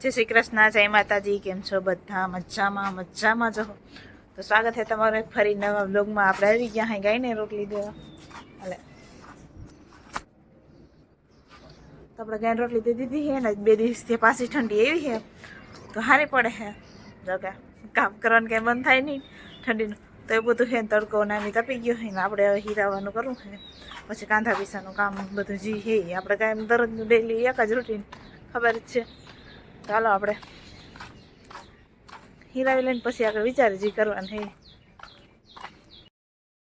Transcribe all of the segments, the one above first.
જય શ્રી કૃષ્ણ, જય માતાજી, કેમ છો બધા? મજામાં મજામાં જો તો સ્વાગત છે તમારું ફરી નવા બ્લોગમાં આપણે આવી ગયા હા ગાયને રોટલી દેવા. એટલે તો આપણે ગાય રોટલી દે દીધી છે ને બે દિવસથી પાછી ઠંડી એવી છે તો સારી પડે છે જો કે કામ કરવાનું કંઈ બંધ થાય નહીં. ઠંડીનું. તો એ બધું છે તડકો નાની તપી ગયો છે ને આપણે હવે હીરાવાનું કરવું છે પછી કાંધા પીસાનું કામ બધું જે છે આપણે કાંઈ દરરોજનું ડેલી એક જ રૂટીન ખબર જ છે. ચાલો આપણે હીરાવી લઈને પછી આગળ વિચારી જે કરવાનું હે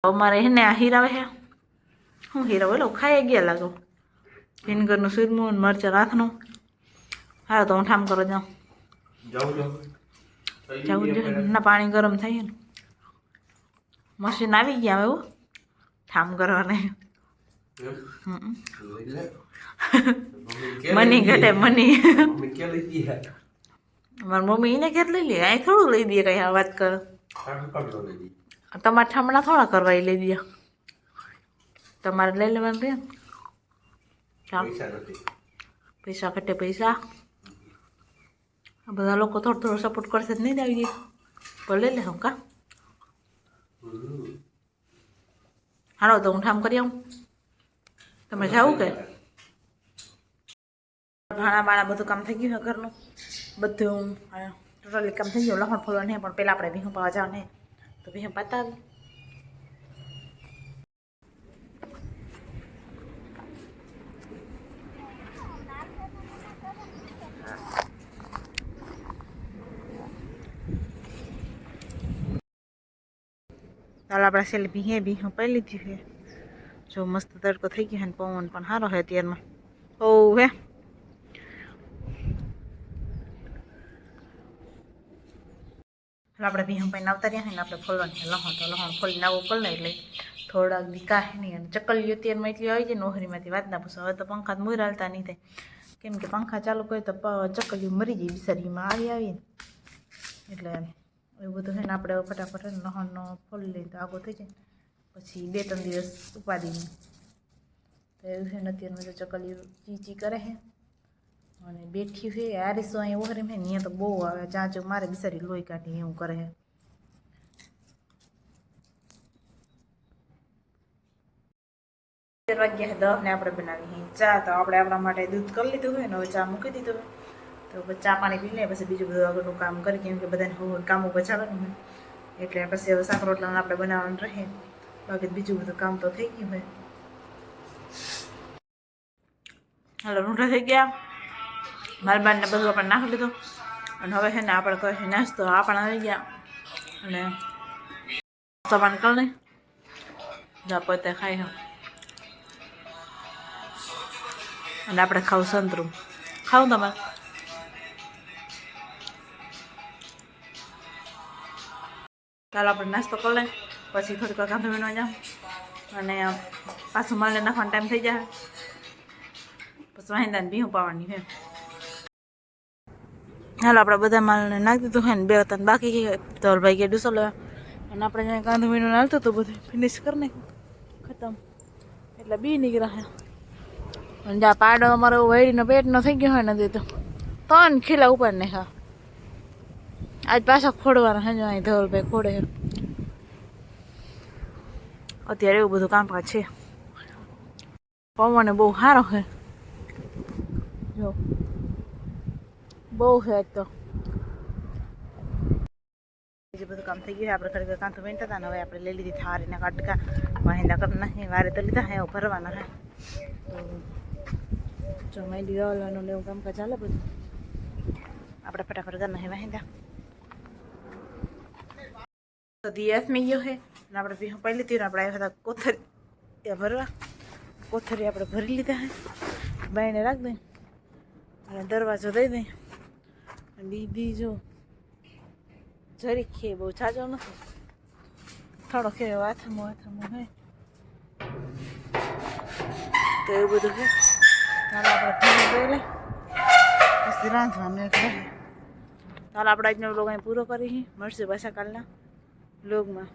અમારે હે ને આ હીરાવે હે. હું હીરા બોલો ખાઈ ગયા લાગો. વિનગરનું સુરમું મરચા મરચાં રાતનું હા તો હું ઠામ કરો જાઉં. જવું જોઈએ ના પાણી ગરમ થઈ મશીન આવી ગયા એવું ઠામ કરવાને. મની ઘટે મની. મારી મમ્મી એને ઘેર લઈ લે? અહીં થોડું લઈ દે કઈ આ વાત કર. તમારે ઠામણા થોડા કરવા એ લઈ દે. તમારે લઈ લેવાનું રે પૈસા ઘટે. પૈસા આ બધા લોકો થોડો થોડો સપોર્ટ કરશે જ નહીં આવી લઈ લે હું કા. હાલો તો હું ઠામ કરી આવું. તમે જાવું કે? ભાણા બાણા બધું કામ થઈ ગયું છે ઘરનું. બધું ટોટલી કામ થઈ ગયું. લહણ ફોલવા નહીં પણ પહેલાં આપણે ભીહું પાવા જાવ ને. તો ભીહું પતાવી. ચાલો, આપણે છેલ્લે ભીહે ભીહું પહેલી લીધી છે. જો મસ્ત તડકો થઈ ગયો ને પવન પણ સારો હોય અત્યારમાં. ઓ હે. આપણે ભીહમ પાઈને આવતા રહ્યા ને આપણે ફોલવાની લહણ તો લહણ ફોલીને આવું પલને એટલે થોડાક દીકા નહીં અને ચકલીઓ અત્યારમાં એટલી આવી જાય નોહરીમાંથી વાત ના પૂછો. હવે તો પંખા મોર હાલતા નહીં થાય. કેમ કે પંખા ચાલુ કરે તો ચકલીઓ મરી જાય બિસારીમાં આવી આવી એટલે એવું બધું છે ને આપણે ફટાફટ લહણનો ફોલી લઈએ તો આગો થઈ જાય. પછી બે ત્રણ દિવસ ઉપાધિની તો એવું છે નથી અત્યારમાં જો ચકલીઓ ચી ચી કરે છે. અને બેઠી છે આરીસો અહીં ઓહરી છે અહીંયા તો બહુ આવે ચાંચો મારે બિચારી લોહી કાઢી એવું કરે છે. વાગ્યા દસ ને આપણે બનાવી ચા, તો આપણે આપણા માટે દૂધ કરી લીધું હોય ને હવે ચા મૂકી દીધું હોય તો ચા પાણી પી લે પછી બીજું બધું આગળનું કામ કરી કેમ કે બધાને કામો બચાવવાનું હોય એટલે પછી હવે શાક રોટલાને આપણે બનાવવાનું રહે. બાકી બીજું બધું કામ તો થઈ ગયું હોય હાલો, રૂંઢા થઈ ગયા. માલ બારને બધું આપણે નાખી લીધું. અને હવે છે ને આપણે કહે નાસ્તો આપણે આવી ગયા. અને સામાન કરી લઈ જા પોતે ખાઈ હા. અને આપણે ખાવું સંતરું. ખાવું તમે ચાલો, આપણે નાસ્તો કરી લઈએ. પછી થોડીક વાર કાંધો વીણવા જાઉં. અને પાછું માલને નાખવાનો ટાઈમ થઈ જાય. પછી વાહિંદાને ભીહું પાવાની છે. હાલો, આપણે બધા માલને નાખી દીધું હોય ને બે વતન બાકી છે. ધવલભાઈ કે ડૂસો લેવા. અને આપણે જ્યાં કાંધો વીણું હાલતું હતું, બધું ફિનિશ કરી નાખ્યું. ખતમ. એટલે બી નીકળ્યા હે અને જ્યાં પાડો, અમારો વૈડીનો પેટનો થઈ ગયો હોય ને તો. ત્રણ ખીલા ઉપર ને હા આજ પાછા ખોડવાના જો અહીં ધવલભાઈ ખોડે અત્યારે એવું બધું કામકાજ છે પવન બહુ સારો છે. જો. બહુ છે તો. બીજું બધું કામ થઈ ગયું આપણે ખરેખર કાંતો વેંટા હતા ને હવે આપણે લઈ લીધી થારીના કાટકા. વાહિંદા કરી નાખી વારે તો લીધા હે ભરવાના હે તો જો મહેંદી વાળવાનું ને એવું કામકાજ ચાલે બધું. આપણે ફટાફટ ઘરના નાખી વાહિંદા તો દિયાસ મેં ગયો છે. અને આપણે પહેલી ને આપણે આવ્યા હતા કોથરી. ભરવા. કોથરી આપણે ભરી લીધા હે. બાઈને રાખ દઈ. અને દરવાજો દઈ દઈ. અને દીદી જો જરી ખે બહુ છાજો નથી. થોડો ખે આથમો વાથમો હે. તો એવું બધું હે. ચાલો આપણે ભરી જોઈ લે પછી એક રહે ચાલો આપણે આજનો લોગ અહીં પૂરો કરી મળશે પાછા કાલના બ્લોગમાં